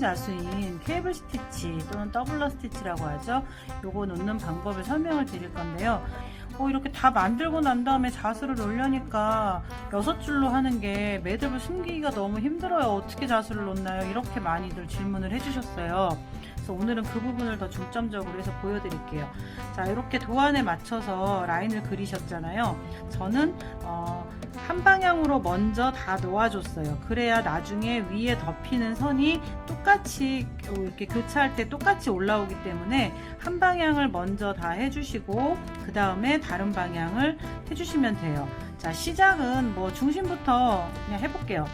심자수인 케이블 스티치 또는 더블러 스티치라고 하죠. 요거 놓는 방법을 설명을 드릴 건데요. 어, 이렇게 다 만들고 난 다음에 자수를 놓으려니까 여섯 줄로 하는 게 매듭을 숨기기가 너무 힘들어요. 어떻게 자수를 놓나요? 이렇게 많이들 질문을 해주셨어요. 그래서 오늘은 그 부분을 더 중점적으로 해서 보여드릴게요. 자, 이렇게 도안에 맞춰서 라인을 그리셨잖아요. 저는 어, 한 방향으로 먼저 다 놓아줬어요. 그래야 나중에 위에 덮이는 선이 똑같이 이렇게 교차할 때 똑같이 올라오기 때문에 한 방향을 먼저 다 해주시고 그 다음에 다른 방향을 해주시면 돼요. 자, 시작은 뭐 중심부터 그냥 해볼게요.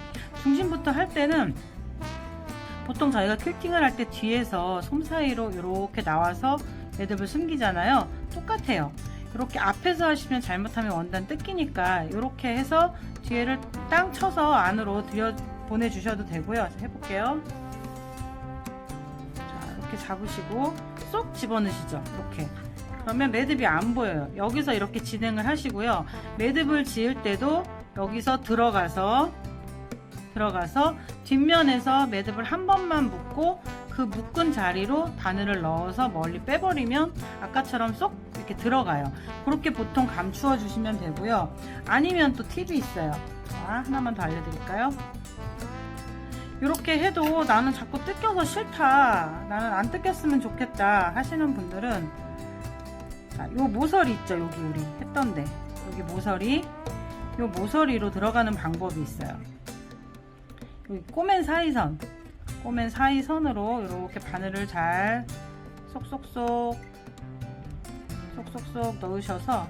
중심부터 할 때는 보통 저희가 퀼팅을 할 때 뒤에서 솜 사이로 이렇게 나와서 매듭을 숨기잖아요. 똑같아요. 이렇게 앞에서 하시면 잘못하면 원단 뜯기니까 이렇게 해서 뒤에를 땅 쳐서 안으로 들여 보내주셔도 되고요. 해볼게요. 자, 이렇게 잡으시고 쏙 집어넣으시죠. 이렇게. 그러면 매듭이 안 보여요. 여기서 이렇게 진행을 하시고요. 매듭을 지을 때도 여기서 들어가서 들어가서 뒷면에서 매듭을 한 번만 묶고 그 묶은 자리로 바늘을 넣어서 멀리 빼버리면 아까처럼 쏙 이렇게 들어가요. 그렇게 보통 감추어 주시면 되고요. 아니면 또 팁이 있어요. 자, 하나만 더 알려드릴까요? 이렇게 해도 나는 자꾸 뜯겨서 싫다. 나는 안 뜯겼으면 좋겠다 하시는 분들은 자, 요 모서리 있죠. 여기 우리 했던데 여기 모서리 요 모서리로 들어가는 방법이 있어요. 여기 꼬맨 사이선. 꼬맨 사이선으로 이렇게 바늘을 잘 쏙쏙쏙 쏙쏙쏙 넣으셔서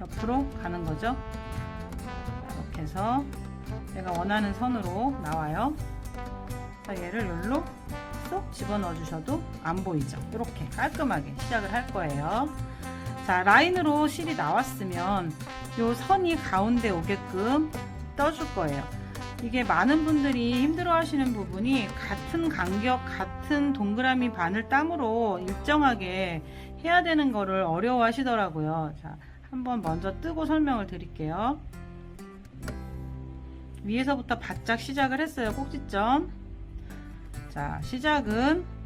옆으로 가는 거죠. 이렇게 해서 내가 원하는 선으로 나와요. 자, 얘를 여기로 쏙 집어넣어 주셔도 안 보이죠? 이렇게 깔끔하게 시작을 할 거예요. 자 라인으로 실이 나왔으면 요 선이 가운데 오게끔 떠줄 거예요 이게 많은 분들이 힘들어 하시는 부분이 같은 간격, 같은 동그라미 바늘 땀으로 일정하게 해야 되는 거를 어려워 하시더라고요. 자, 한번 먼저 뜨고 설명을 드릴게요. 위에서부터 바짝 시작을 했어요. 꼭지점. 자, 시작은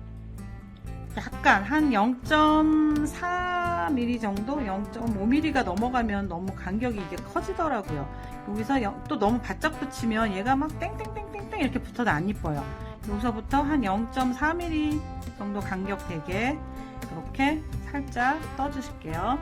약간 한 0.4mm 정도, 0.5mm가 넘어가면 너무 간격이 이게 커지더라고요. 여기서 영- 또 너무 바짝 붙이면 얘가 막 땡땡땡땡땡 이렇게 붙어도 안 이뻐요. 여기서부터 한 0.4mm 정도 간격 되게 이렇게 살짝 떠주실게요.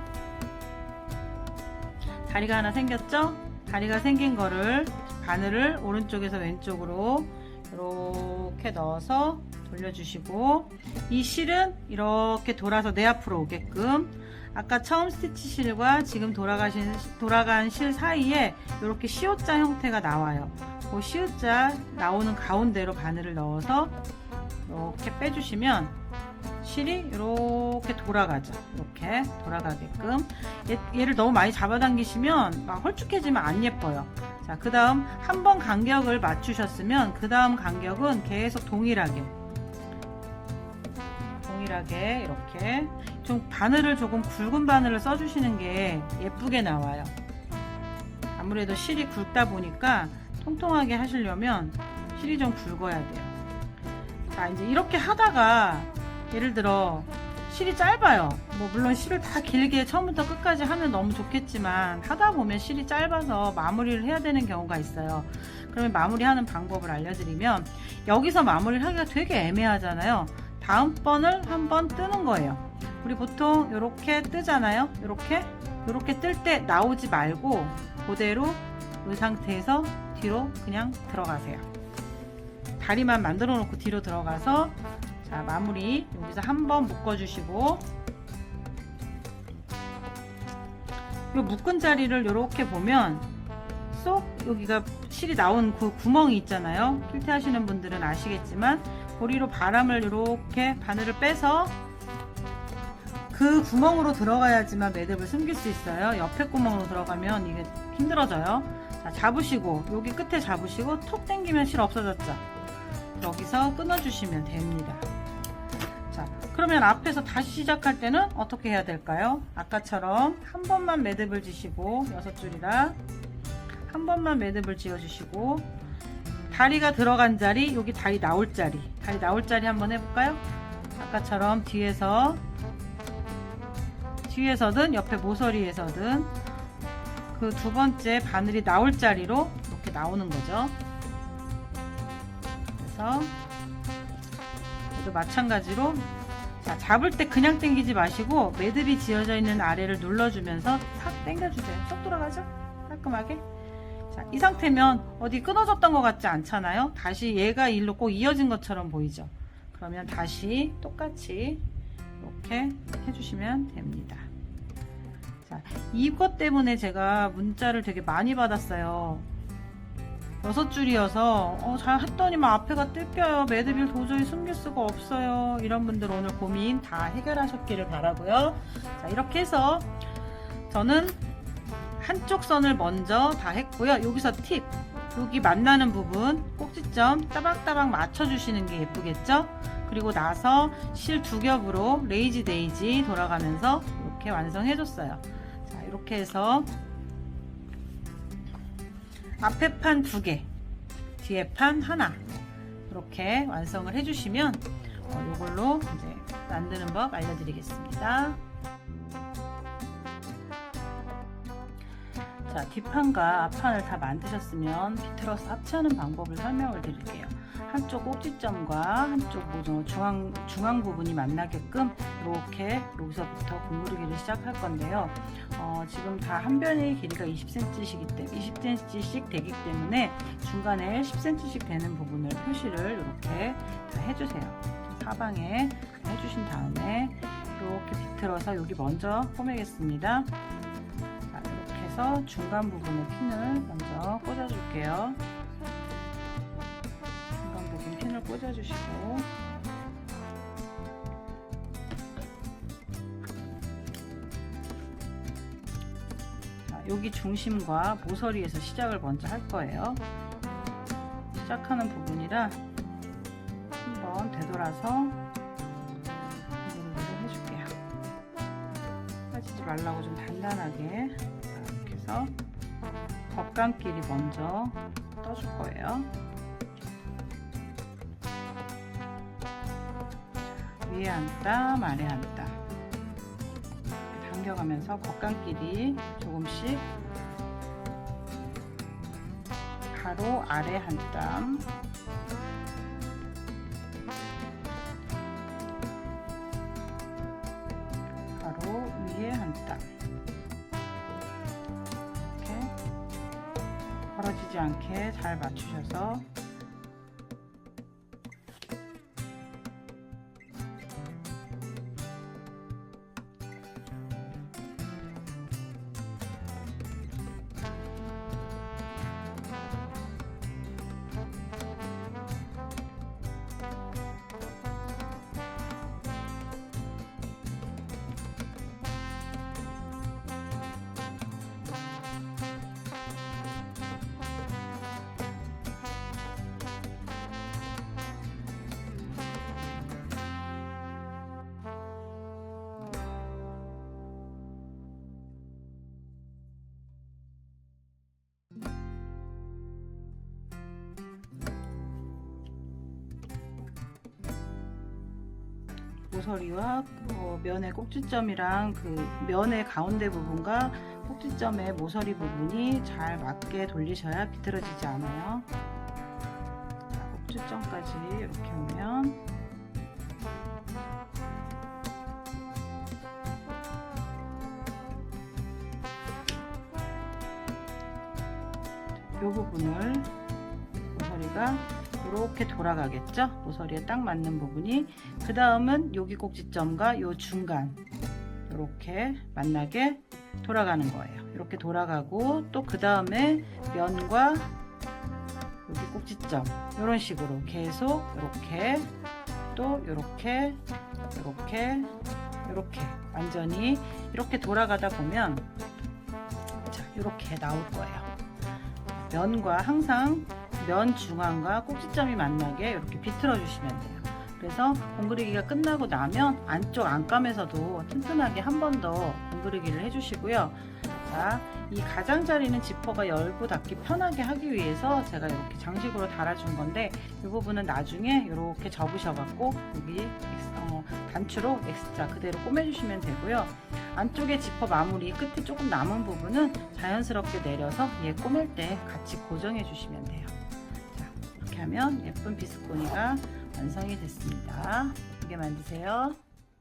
다리가 하나 생겼죠? 다리가 생긴 거를 바늘을 오른쪽에서 왼쪽으로 이렇게 넣어서 돌려주시고 이 실은 이렇게 돌아서 내 앞으로 오게끔 아까 처음 스티치 실과 지금 돌아가신 돌아간 실 사이에 이렇게 시옷자 형태가 나와요. 그 시옷자 나오는 가운데로 바늘을 넣어서 이렇게 빼주시면 실이 이렇게 돌아가죠. 이렇게 돌아가게끔 얘, 를 너무 많이 잡아당기시면 막 홀쭉해지면 안 예뻐요. 자, 그 다음 한 번 간격을 맞추셨으면 그 다음 간격은 계속 동일하게 동일하게 이렇게 좀 바늘을 조금 굵은 바늘을 써주시는 게 예쁘게 나와요. 아무래도 실이 굵다 보니까 통통하게 하시려면 실이 좀 굵어야 돼요. 자, 이제 이렇게 하다가 예를 들어 실이 짧아요. 뭐 물론 실을 다 길게 처음부터 끝까지 하면 너무 좋겠지만 하다 보면 실이 짧아서 마무리를 해야 되는 경우가 있어요. 그러면 마무리하는 방법을 알려드리면 여기서 마무리를 하기가 되게 애매하잖아요. 다음 번을 한번 뜨는 거예요. 우리 보통 이렇게 뜨잖아요. 이렇게 이렇게 뜰 때 나오지 말고 그대로 이 상태에서 뒤로 그냥 들어가세요. 다리만 만들어 놓고 뒤로 들어가서 자 마무리 여기서 한번 묶어주시고 이 묶은 자리를 이렇게 보면 쏙 여기가 실이 나온 그 구멍이 있잖아요. 필테 하시는 분들은 아시겠지만 고리로 바람을 이렇게 바늘을 빼서 그 구멍으로 들어가야지만 매듭을 숨길 수 있어요. 옆에 구멍으로 들어가면 이게 힘들어져요. 자, 잡으시고 여기 끝에 잡으시고 톡 당기면 실 없어졌죠. 여기서 끊어주시면 됩니다. 자, 그러면 앞에서 다시 시작할 때는 어떻게 해야 될까요? 아까처럼 한 번만 매듭을 지시고 여섯 줄이라 한 번만 매듭을 지어주시고 다리가 들어간 자리, 여기 다리 나올 자리, 다리 나올 자리 한번 해볼까요? 아까처럼 뒤에서 뒤에서든 옆에 모서리에서든 그 두 번째 바늘이 나올 자리로 이렇게 나오는 거죠. 그래서 얘도 마찬가지로 자, 잡을 때 그냥 당기지 마시고 매듭이 지어져 있는 아래를 눌러주면서 탁 당겨주세요. 쏙 돌아가죠? 깔끔하게. 자, 이 상태면 어디 끊어졌던 것 같지 않잖아요? 다시 얘가 일로 꼭 이어진 것처럼 보이죠? 그러면 다시 똑같이 이렇게 해주시면 됩니다. 자, 이것 때문에 제가 문자를 되게 많이 받았어요. 여섯 줄이어서 어, 잘 했더니만 앞에가 뜯겨요. 매듭을 도저히 숨길 수가 없어요. 이런 분들 오늘 고민 다 해결하셨기를 바라고요. 자, 이렇게 해서 저는 한쪽 선을 먼저 다 했고요. 여기서 팁. 여기 만나는 부분 꼭지점 따박따박 맞춰주시는 게 예쁘겠죠? 그리고 나서 실 두 겹으로 레이지 데이지 돌아가면서 이렇게 완성해줬어요. 자, 이렇게 해서 앞에 판 두 개, 뒤에 판 하나 이렇게 완성을 해주시면 어, 이걸로 이제 만드는 법 알려드리겠습니다. 자, 뒷판과 앞판을 다 만드셨으면 비트러스 합체하는 방법을 설명을 드릴게요. 한쪽 꼭지점과 한쪽 뭐 중앙, 중앙 부분이 만나게끔 이렇게 여기서부터 고무르기를 시작할 건데요. 어, 지금 다 한 변의 길이가 20cm이기 때문에 20cm씩 되기 때문에 중간에 10cm씩 되는 부분을 표시를 이렇게 다 해주세요. 사방에 해주신 다음에 이렇게 비틀어서 여기 먼저 꼬매겠습니다. 자, 이렇게 해서 중간 부분에 핀을 먼저 꽂아줄게요. 중간 부분 핀을 꽂아주시고 자, 여기 중심과 모서리에서 시작을 먼저 할 거예요. 시작하는 부분이라 한번 되돌아서 누르르 해줄게요. 빠지지 말라고 좀 단단하게 해서 겉감끼리 먼저 떠줄 거예요. 위에 한 땀, 아래 한 땀. 당겨가면서 겉감끼리 조금씩 바로 아래 한 땀, 벌어지지 않게 잘 맞추셔서 모서리와 어, 면의 꼭지점이랑 그 면의 가운데 부분과 꼭지점의 모서리 부분이 잘 맞게 돌리셔야 비틀어지지 않아요. 자, 꼭지점까지 이렇게 오면 이 부분을 모서리가 이렇게 돌아가겠죠? 모서리에 딱 맞는 부분이 그 다음은 여기 꼭지점과 요 중간 이렇게 만나게 돌아가는 거예요. 이렇게 돌아가고 또 그 다음에 면과 여기 꼭지점 이런 식으로 계속 이렇게 또 이렇게 이렇게 이렇게 완전히 이렇게 돌아가다 보면 자 이렇게 나올 거예요. 면과 항상 면 중앙과 꼭지점이 만나게 이렇게 비틀어 주시면 돼요. 그래서 공그리기가 끝나고 나면 안쪽 안감에서도 튼튼하게 한 번 더 공그리기를 해주시고요. 자, 이 가장자리는 지퍼가 열고 닫기 편하게 하기 위해서 제가 이렇게 장식으로 달아준 건데 이 부분은 나중에 이렇게 접으셔갖고 여기 어, 단추로 X자 그대로 꼬매주시면 되고요. 안쪽에 지퍼 마무리 끝에 조금 남은 부분은 자연스럽게 내려서 얘 꼬맬 때 같이 고정해 주시면 돼요. 하면 예쁜 비스코니가 완성이 됐습니다. 이게 만드세요.